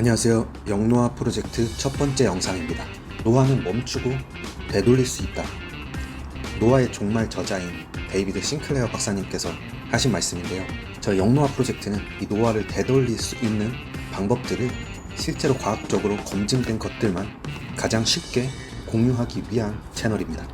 안녕하세요. 영노화 프로젝트 첫 번째 영상입니다. 노화는 멈추고 되돌릴 수 있다. 노화의 종말 저자인 데이비드 싱클레어 박사님께서 하신 말씀인데요. 저 영노화 프로젝트는 이 노화를 되돌릴 수 있는 방법들을 실제로 과학적으로 검증된 것들만 가장 쉽게 공유하기 위한 채널입니다.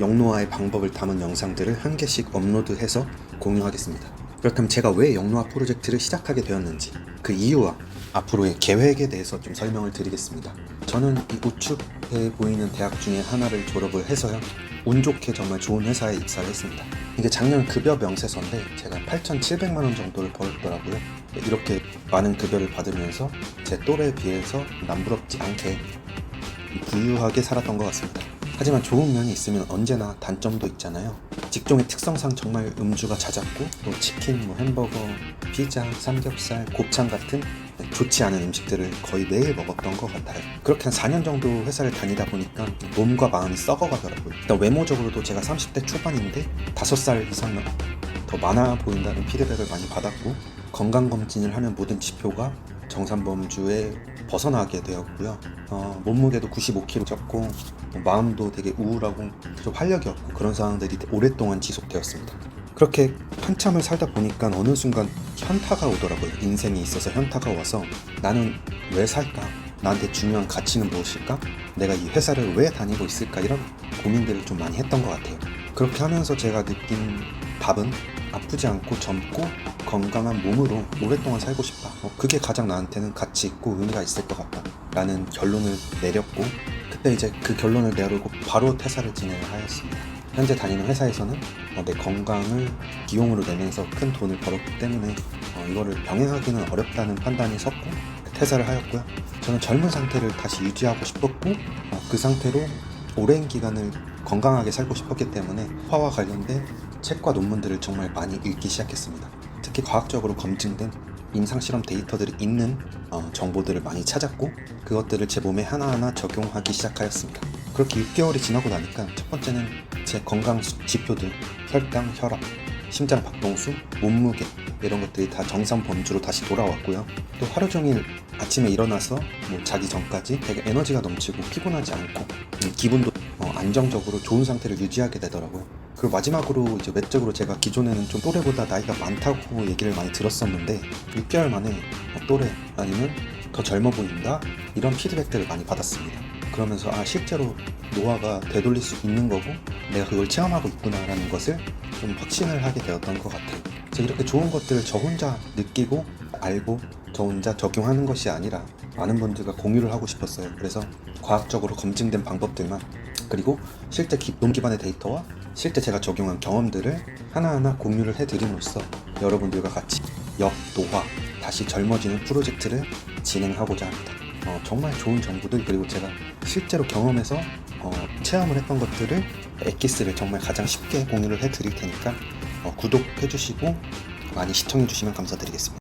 영노화의 방법을 담은 영상들을 한 개씩 업로드해서 공유하겠습니다. 그렇다면 제가 왜 영노화 프로젝트를 시작하게 되었는지 그 이유와 앞으로의 계획에 대해서 좀 설명을 드리겠습니다. 저는 이 우측에 보이는 대학 중에 하나를 졸업을 해서요. 운 좋게 정말 좋은 회사에 입사를 했습니다. 이게 작년 급여 명세서인데 제가 8,700만 원 정도를 벌었더라고요. 이렇게 많은 급여를 받으면서 제 또래에 비해서 남부럽지 않게 부유하게 살았던 것 같습니다. 하지만 좋은 면이 있으면 언제나 단점도 있잖아요. 직종의 특성상 정말 음주가 잦았고 또 치킨, 뭐 햄버거, 피자, 삼겹살, 곱창 같은 좋지 않은 음식들을 거의 매일 먹었던 것 같아요. 그렇게 한 4년 정도 회사를 다니다 보니까 몸과 마음이 썩어가더라고요. 일단 외모적으로도 제가 30대 초반인데 5살 이상 더 많아 보인다는 피드백을 많이 받았고 건강검진을 하는 모든 지표가 정산범주에 벗어나게 되었고요. 어, 몸무게도 95kg 쪘고 뭐 마음도 되게 우울하고 좀 활력이 없고 그런 상황들이 오랫동안 지속되었습니다. 그렇게 한참을 살다 보니까 어느 순간 현타가 오더라고요. 인생에 있어서 현타가 와서 나는 왜 살까? 나한테 중요한 가치는 무엇일까? 내가 이 회사를 왜 다니고 있을까? 이런 고민들을 좀 많이 했던 것 같아요. 그렇게 하면서 제가 느낀 답은 아프지 않고 젊고 건강한 몸으로 오랫동안 살고 싶다. 어, 그게 가장 나한테는 가치 있고 의미가 있을 것 같다. 라는 결론을 내렸고 그때 이제 그 결론을 내려고 바로 퇴사를 진행을 하였습니다. 현재 다니는 회사에서는 어, 내 건강을 비용으로 내면서 큰 돈을 벌었기 때문에 어, 이거를 병행하기는 어렵다는 판단이 섰고 퇴사를 하였고요. 저는 젊은 상태를 다시 유지하고 싶었고 어, 그 상태로 오랜 기간을 건강하게 살고 싶었기 때문에 화와 관련된 책과 논문들을 정말 많이 읽기 시작했습니다. 특히 과학적으로 검증된 임상실험 데이터들이 있는 어, 정보들을 많이 찾았고 그것들을 제 몸에 하나하나 적용하기 시작하였습니다. 그렇게 6개월이 지나고 나니까 첫 번째는 제 건강 수- 지표들, 혈당, 혈압, 심장 박동수, 몸무게 이런 것들이 다 정상 범주로 다시 돌아왔고요. 또 하루 종일 아침에 일어나서 뭐 자기 전까지 되게 에너지가 넘치고 피곤하지 않고 음, 기분도 어, 안정적으로 좋은 상태를 유지하게 되더라고요. 그리고 마지막으로 이제 외적으로 제가 기존에는 좀 또래보다 나이가 많다고 얘기를 많이 들었었는데 6개월 만에 어, 또래 아니면 더 젊어 보인다 이런 피드백들을 많이 받았습니다. 그러면서 아 실제로 노화가 되돌릴 수 있는 거고 내가 그걸 체험하고 있구나라는 것을 좀 확신을 하게 되었던 것 같아요. 그래서 이렇게 좋은 것들을 저 혼자 느끼고 알고 저 혼자 적용하는 것이 아니라 많은 분들과 공유를 하고 싶었어요. 그래서 과학적으로 검증된 방법들만 그리고 실제 기본 기반의 데이터와 실제 제가 적용한 경험들을 하나하나 공유를 해드림으로써 여러분들과 같이 역노화 다시 젊어지는 프로젝트를 진행하고자 합니다. 어, 정말 좋은 정보들 그리고 제가 실제로 경험해서 어, 체험을 했던 것들을 엑기스를 정말 가장 쉽게 공유를 해드릴 테니까 어, 구독해주시고 많이 시청해주시면 감사드리겠습니다.